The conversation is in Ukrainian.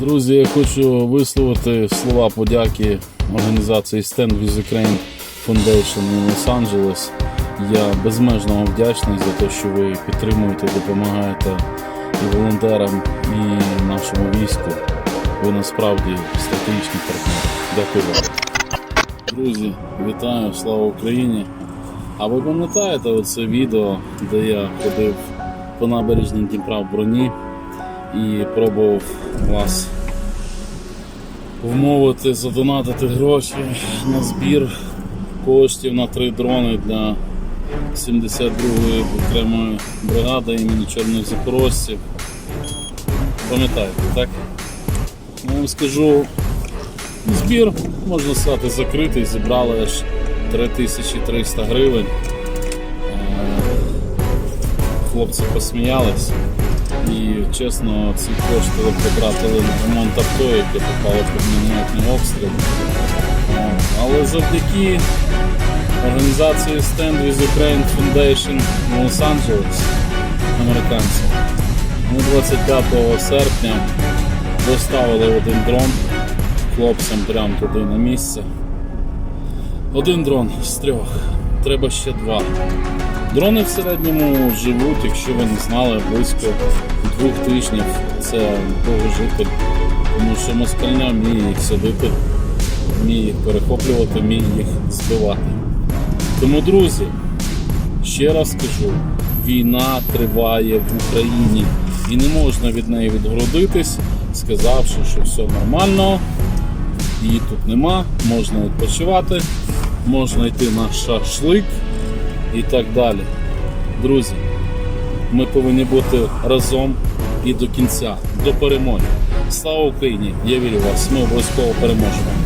Друзі, я хочу висловити слова подяки організації Stand with Ukraine Foundation in Los-Angeles. Я безмежно вам вдячний за те, що ви підтримуєте, допомагаєте і волонтерам, і нашому війську. Ви насправді стратегічний партнер. Дякую вам. Друзі, вітаю, слава Україні! А ви пам'ятаєте оце відео, де я ходив по набережній Дніпра в броні і пробував вас вмовити задонатити гроші на збір коштів на три дрони для 72-ї окремої бригади імені Чорних Запорожців. Пам'ятаєте, так? Ну, вам скажу, збір, можна сказати, закритий, зібрали аж 3300 гривень. Е, Хлопці посміялись. І чесно, ці кошти потратили на ремонт авто, яке попало під мінометний обстріл. Але завдяки організації Stand with Ukraine Foundation в Лос-Анджелес, американці, ми 25 серпня доставили один дрон хлопцям прямо туди на місце. Один дрон з трьох, треба ще два. Дрони в середньому живуть, якщо ви не знали, близько двох тижнів. Це довгожитель. Тому що москальня вміє їх садити, вміє їх перехоплювати, вміє їх збивати. Тому, друзі, ще раз скажу, війна триває в Україні і не можна від неї відгородитись, сказавши, що все нормально, її тут нема, можна відпочивати, можна йти на шашлик і так далі. Друзі, ми повинні бути разом і до кінця, до перемоги. Слава Україні! Я вірю вас, ми обов'язково переможемо.